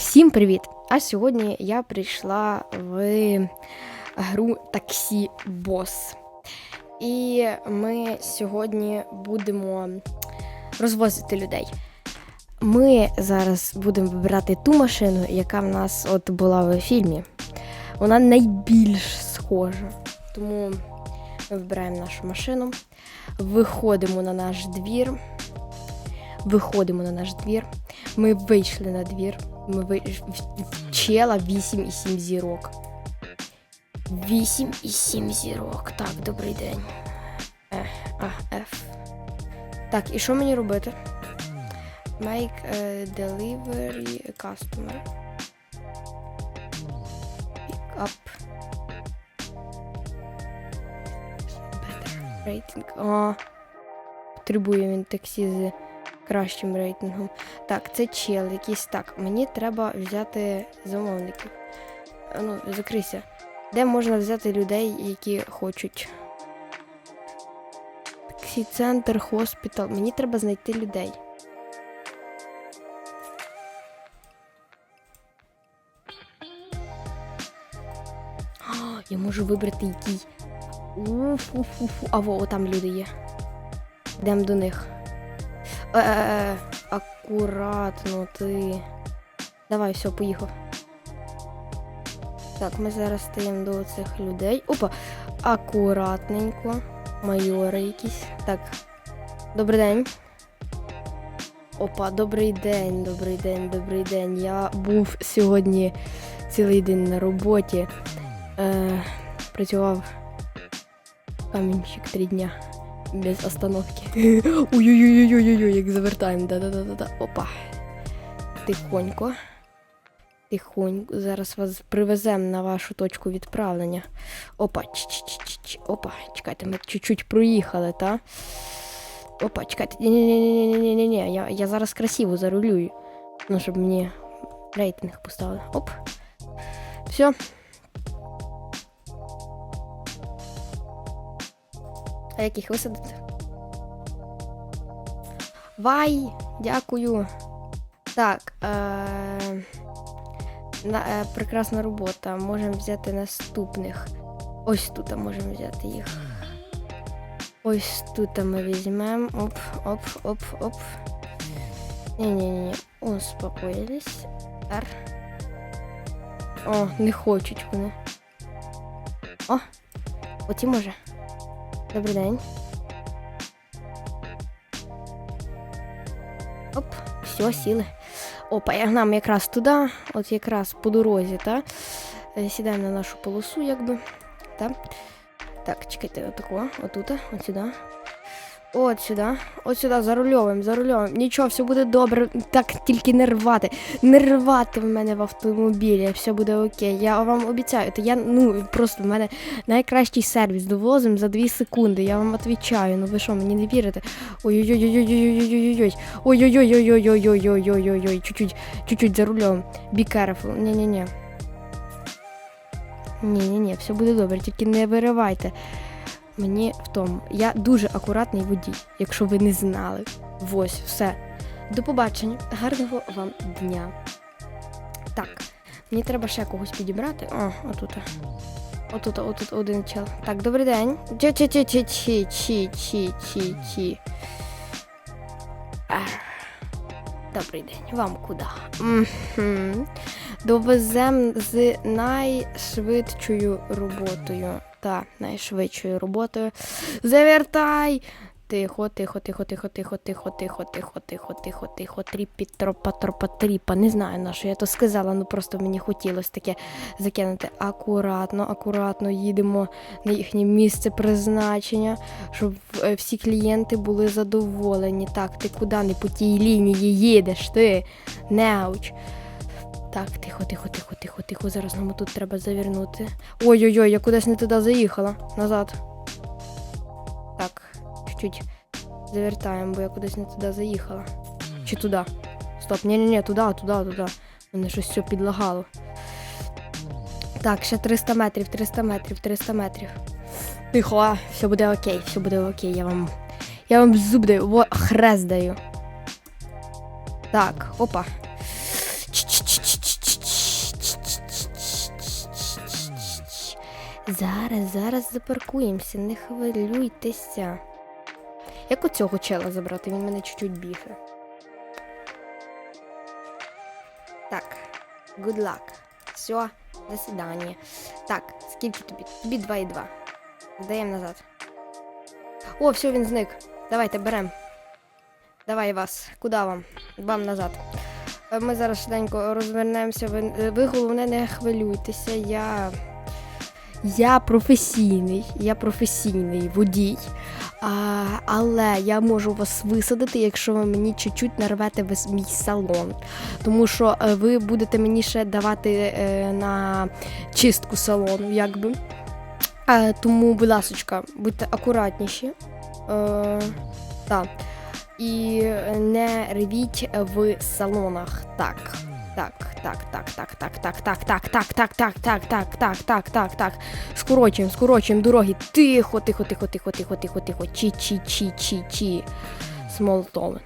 Всім привіт! А сьогодні я прийшла в гру Таксі Бос. І ми сьогодні будемо розвозити людей. Ми зараз будемо вибирати ту машину, яка в нас от була в фільмі. Вона найбільш схожа. Тому ми вибираємо нашу машину, виходимо на наш двір. Виходимо на наш двір. Ми вийшли на двір. Ми в чела 8 і 7 зірок. 8 і 7 зірок. Так, добрий день. Е, а, F. Так, і що мені робити? Make a delivery customer. Pick up. Better rating. О, потребує він таксі з кращим рейтингом. Так, це чел якийсь. Так, мені треба взяти замовників. Ну, закрийся. Де можна взяти людей, які хочуть? Таксі центр, хоспітал. Мені треба знайти людей. А, я можу вибрати який. Уфу-фу-фу. А во, там люди є. Йдемо до них. Е, акуратно ти. Давай, все, поїхав. Так, ми зараз стаємо до цих людей. Опа! Акуратненько. Майори якісь. Так. Добрий день. Опа, добрий день, добрий день, добрий день. Я був сьогодні цілий день на роботі. Е, працював камінчик три дня без остановки. Ой-ой-ой-ой-ой, як завертаємо. Да-да-да-да. Опа. Тихонько. Тихонько. Зараз вас привеземо на вашу точку відправлення. Опа, ч-ч-ч-ч. Опа, чекайте, ми чуть-чуть проїхали, та? Опа, чекайте. Ні-ні-ні-ні-ні-ні. Я, я зараз красиво зарулюю. Ну, щоб мені рейтинг поставили. Оп. Все. А як їх висадити? Вай! Дякую. Так. Е- на, е, прекрасна робота. Можемо взяти наступних. Ось тут можемо взяти їх. Ось тут ми візьмемо. Оп, оп, оп, оп. Ні-ні-ні. Успокоїлись. Р. О, не хочуть вони. О! Оті може. Добрий день. Оп, все, сіли. Опа, я нам якраз туди, от якраз по дорозі, та? Е, Сідаємо на нашу полосу, якби. Та? Так, чекайте, отако, отут, от сюди. От сюди, от сюди, за рульовим. Нічого, все буде добре. Так, тільки не рвати. Не рвати в мене в автомобілі, все буде окей. Я вам обіцяю, то я ну просто в мене найкращий сервіс довозим за 2 секунди. Я вам відповідаю. Ну ви що, мені не вірите? Ой-ой-ой-ой-ой-ой-ой-ой-ой. Ой-ой-ой-ой-ой-ой-ой-ой-ой. Чуть-чуть, чуть-чуть за рулем. Be careful. Ні-ні-ні. Ні-ні-ні, все буде добре, тільки не виривайте. Мені в тому. Я дуже акуратний водій, якщо ви не знали. Ось, все. До побачення. Гарного вам дня. Так, мені треба ще когось підібрати. О, отут. Отут, отут один чел. Так, добрий день. чі чі чі чі чі чі чі чі чі Добрий день. Вам куди? Мгм. Довезем з найшвидшою роботою. Та, найшвидшою роботою. Завертай! Тихо, тихо, тихо, тихо, тихо, тихо, тихо, тихо, тихо, тихо, тихо, тріпі, тропа, тропа, тріпа. Не знаю на що я то сказала, ну просто мені хотілося таке закинути. Акуратно, акуратно їдемо на їхнє місце призначення, щоб е, всі клієнти були задоволені. Так, ти куди не по тій лінії їдеш, ти неуч. Так, тихо, тихо, тихо, тихо, тихо. Зараз нам тут треба завернути. Ой-ой-ой, я кудись не туди заїхала. Назад. Так, чуть-чуть завертаємо, бо я кудись не туди заїхала. Чи туди? Стоп, ні-ні-ні, туди, туди, туди. Мене щось все підлагало. Так, ще 300 метрів, 300 метрів, 300 метрів. Тихо, все буде окей, все буде окей, я вам. Я вам зуб даю, во, хрест даю. Так, опа. Зараз, зараз запаркуємося, не хвилюйтеся. Як оцього чела забрати? Він мене чуть-чуть бігає. Так, good luck. Все, до свидання. Так, скільки тобі? Тобі 2,2. Даємо назад. О, все, він зник. Давайте берем. Давай вас. Куди вам? Вам назад. Е, Ми зараз швиденько розвернемося. Ви, е, ви головне не хвилюйтеся. Я. Я професійний, я професійний водій. А, але я можу вас висадити, якщо ви мені чуть-чуть нарвете весь мій салон. Тому що е, ви будете мені ще давати е, на чистку салону, якби. Е, тому, будь ласочка, будьте акуратніші. Е, так. І не ревіть в салонах. Так. Так, так, так, так, так, так, так, так, так, так, так, так, так, так, так, так, так. Скорочуємо, скорочуємо дороги. Тихо, тихо, тихо, тихо, тихо, тихо, тихо. Чі, чі, чі, чі, чі. Смолтовен.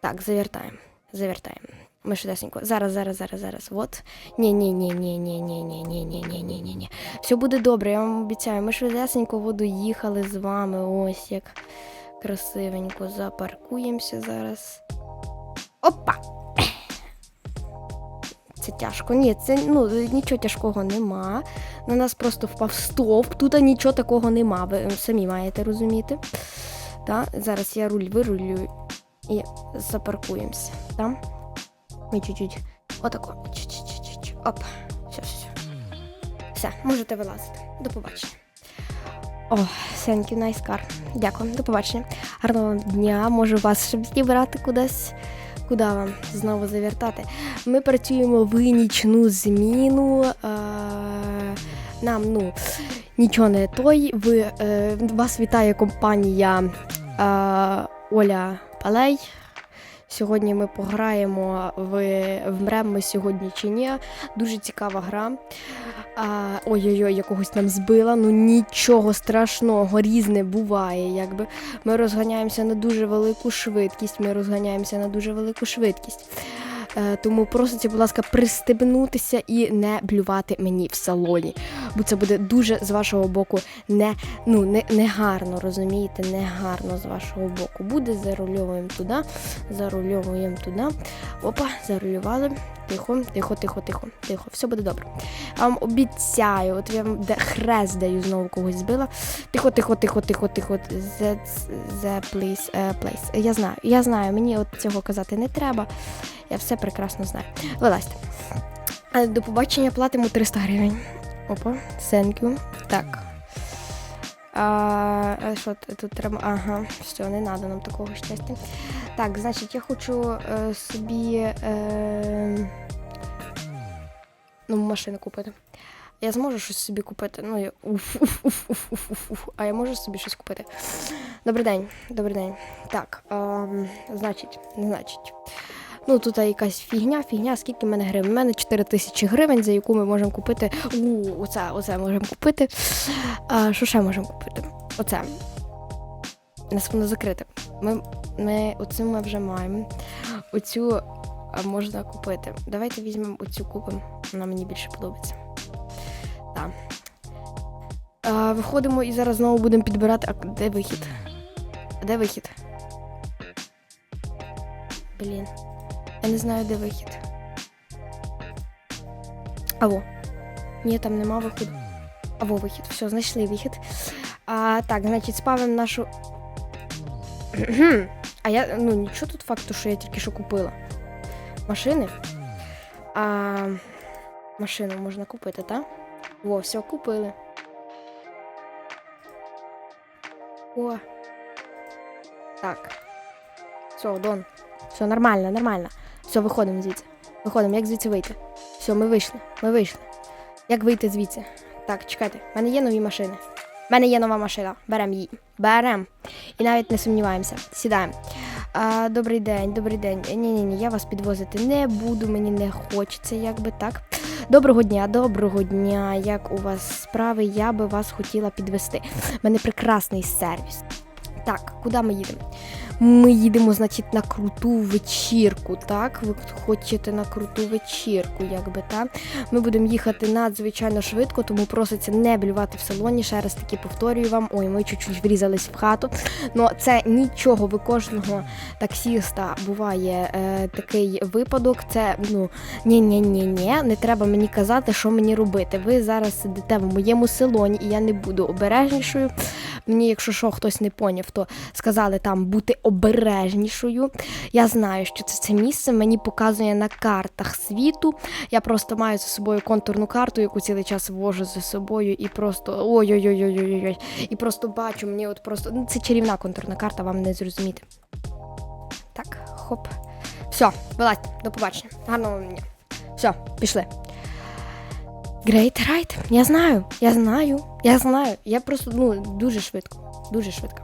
Так, завертаємо. Завертаємо. Ми швидесенько. Зараз, зараз, зараз, зараз. Вот. Ні, ні, ні, ні, ні, ні, ні, ні, ні, ні, ні, ні, ні. Все буде добре, я вам обіцяю. Ми швидесенько воду їхали з вами. Ось як красивенько запаркуємося зараз. Опа! Тяжко. Ні, це ну нічого тяжкого нема. На нас просто впав стовп. Тут нічого такого нема. Ви самі маєте розуміти. Та? Зараз я руль вирулюю і запаркуємося. Там. Ми чуть-чуть. Отако. Оп. Все, все, все. Все, можете вилазити. До побачення. О, nice car. Дякую, до побачення. Гарного вам дня. Можу вас ще відібрати кудись. Куди вам знову завертати? Ми працюємо в нічну зміну. Е, нам ну нічого не той. Ви, е, вас вітає компанія е, Оля Палей. Сьогодні ми пограємо в вмрем сьогодні чи ні. Дуже цікава гра. Ой-ой-ой, якогось нам збила. Ну нічого страшного, різне буває. Якби ми розганяємося на дуже велику швидкість. Ми розганяємося на дуже велику швидкість. Е, тому проситься, будь ласка, пристебнутися і не блювати мені в салоні. Бо це буде дуже з вашого боку не, ну, не, не гарно, розумієте? Не гарно з вашого боку. Буде, зарульовуємо туди, зарульовуємо туди. Опа, зарулювали. Тихо, тихо, тихо, тихо, тихо. Все буде добре. Я вам обіцяю, от я вам хрест даю, знову когось збила. Тихо, тихо, тихо, тихо, тихо. The, the place, uh, place. Я знаю, я знаю, мені от цього казати не треба. Я все прекрасно знаю. Вилазьте. Е, До побачення платимо 300 гривень. Опа, you. Так. А, а що тут треба? Ага, все, не треба нам такого щастя. Так, значить, я хочу е, собі е, ну, машину купити. Я зможу щось собі купити. Ну, я... уф, уф, уф, уф, уф, уф, уф. А я можу собі щось купити. Добрий день, добрий день. Так, ем, значить, значить. Ну, тут якась фігня, фігня, скільки в мене гривень? У мене 4 тисячі гривень, за яку ми можемо купити. У, оце, оце можемо купити. А, що ще можемо купити? Оце. Нас воно закрите. Ми, ми оцю ми вже маємо. Оцю можна купити. Давайте візьмемо оцю купимо. Вона мені більше подобається. Так. А, виходимо і зараз знову будемо підбирати. А де вихід? Де вихід? Блін. Я не знаю, де вихід. Аво. Ні, там нема виходу. Аво, вихід. Все, знайшли вихід. А, так, значить, спавимо нашу. а я. Ну, нічого тут факту, що я тільки що купила. Машини. А, машину можна купити, так? Во, все, купили. О. Так. Все, Дон. Все нормально, нормально. Все, виходимо звідси. Виходимо, як звідси вийти? Все, ми вийшли. Ми вийшли. Як вийти звідси? Так, чекайте, в мене є нові машини. В мене є нова машина. Беремо її. Беремо. І навіть не сумніваємося. Сідаємо. Добрий день, добрий день. Ні, ні, ні, я вас підвозити не буду, мені не хочеться, якби так. Доброго дня, доброго дня. Як у вас справи? Я би вас хотіла підвести. У мене прекрасний сервіс. Так, куди ми їдемо? Ми їдемо, значить, на круту вечірку. Так, ви хочете на круту вечірку, якби так. Ми будемо їхати надзвичайно швидко, тому проситься не блювати в салоні. Ще раз таки повторюю вам. Ой, ми чуть-чуть врізались в хату. Ну це нічого, ви кожного таксіста буває е, такий випадок. Це ну ні ні ні ні не треба мені казати, що мені робити. Ви зараз сидите в моєму салоні, і я не буду обережнішою. Мені, якщо що, хтось не поняв, то сказали там бути обережнішою. Я знаю, що це це місце мені показує на картах світу. Я просто маю за собою контурну карту, яку цілий час вожу за собою, і просто ой-ой-ой-ой-ой-ой. І просто бачу, мені от просто ну, це чарівна контурна карта, вам не зрозуміти. Так, хоп. Все, вилазь, до побачення. Гарного дня. Все, пішли. Great Ride. Я знаю, я знаю, я знаю. Я просто ну дуже швидко, дуже швидко.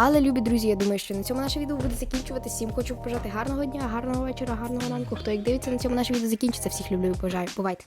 Але, любі друзі, я думаю, що на цьому наше відео буде закінчуватися. Всім хочу побажати гарного дня, гарного вечора, гарного ранку. Хто як дивиться на цьому наше відео закінчиться, всіх люблю і бажаю. Бувайте.